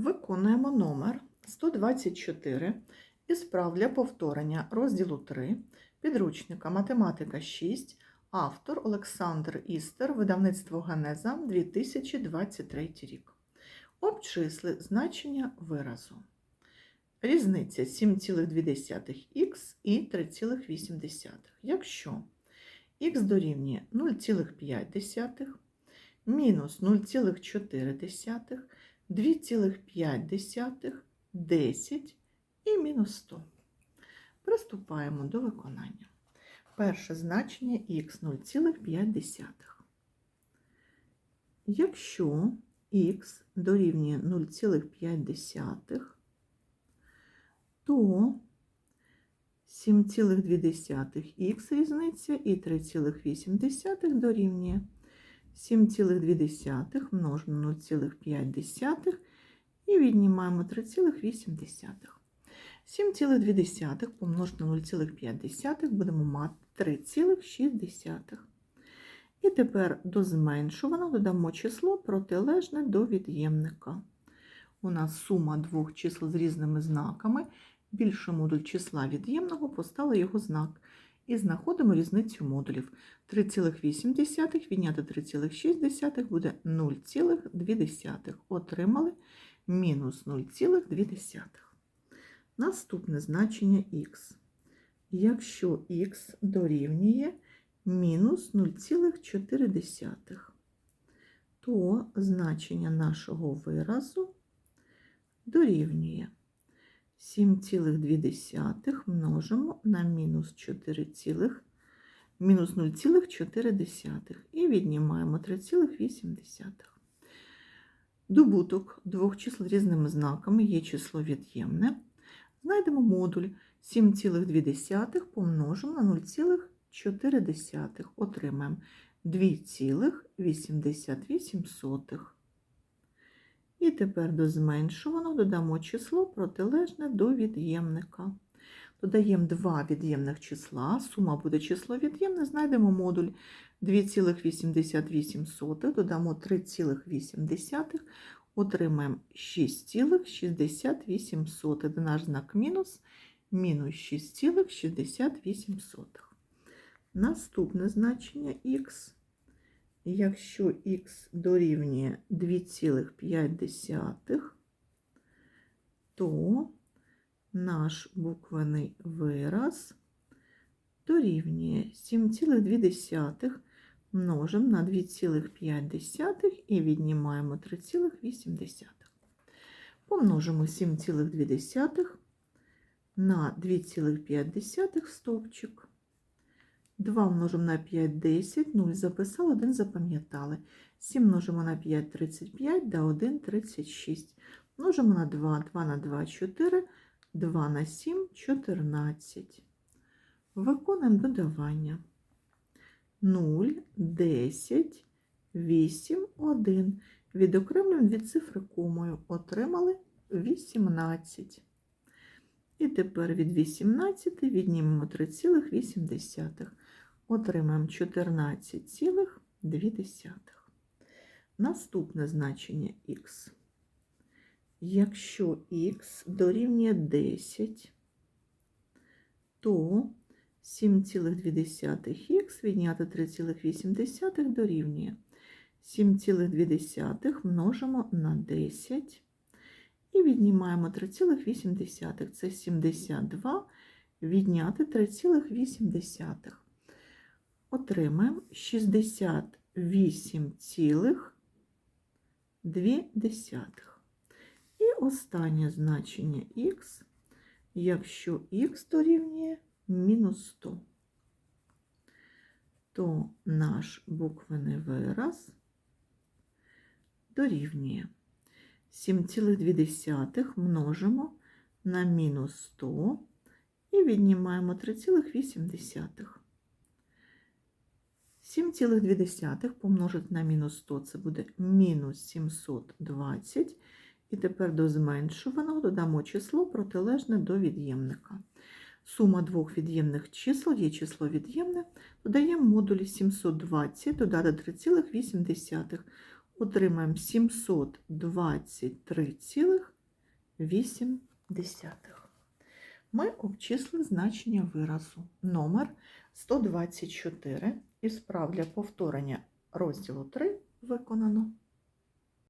Виконуємо номер 124 із прав для повторення розділу 3 підручника Математика 6, автор Олександр Істер, видавництво Генеза 2023 рік. Обчисли значення виразу. Різниця 7,2х і 3,8. Якщо х дорівнює 0,5, мінус 0,4, 2,5, 10 і мінус 100. Приступаємо до виконання. Перше значення х 0,5. Якщо х дорівнює 0,5, то 7,2х різниця і 3,8 дорівнює 7,2 множимо 0,5 і віднімаємо 3,8. 7,2 помножити на 0,5 будемо мати 3,6. І тепер до зменшуваного додамо число протилежне до від'ємника. У нас сума двох чисел з різними знаками. Більший модуль числа від'ємного поставили його знак. І знаходимо різницю модулів. 3,8 відняти 3,6 буде 0,2. Отримали мінус 0,2. Наступне значення х. Якщо х дорівнює мінус 0,4, то значення нашого виразу дорівнює 7,2 множимо на мінус 4, мінус 0,4 і віднімаємо 3,8. Добуток двох чисел різними знаками є число від'ємне. Знайдемо модуль 7,2 помножимо на 0,4. Отримаємо 2,88. І тепер до зменшуваного додамо число протилежне до від'ємника. Додаємо два від'ємних числа, сума буде число від'ємне, знайдемо модуль 2,88, додамо 3,8, отримаємо 6,68. Де наш знак мінус, мінус 6,68. Наступне значення х. Якщо х дорівнює 2,5, то наш буквений вираз дорівнює 7,2 множимо на 2,5 і віднімаємо 3,8. Помножимо 7,2 на 2,5 стовпчик. 2 множимо на 5 – 10, 0 записали, 1 запам'ятали. 7 множимо на 5 – 35, да 1 – 36. Множимо на 2, 2 на 2 – 4, 2 на 7 – 14. Виконуємо додавання. 0, 10, 8, 1. Відокремлюємо дві цифри комою. Отримали 18. І тепер від 18 віднімемо 3,8. Отримаємо 14,2. Наступне значення х. Якщо х дорівнює 10, то 7,2х відняти 3,8 дорівнює 7,2 множимо на 10 і віднімаємо 3,8. Це 72 відняти 3,8. Отримаємо 68,2. І останнє значення х, якщо х дорівнює мінус 100, то наш буквений вираз дорівнює 7,2 множимо на мінус 100 і віднімаємо 3,8. 7,2 помножити на мінус 100 це буде мінус 720. І тепер до зменшуваного додамо число протилежне до від'ємника. Сума двох від'ємних чисел є число від'ємне, додаємо модулі 720, додати 3,8. Отримаємо 723,8. 8 десятих. Ми обчислили значення виразу номер 124 і справ для повторення розділу 3 виконано.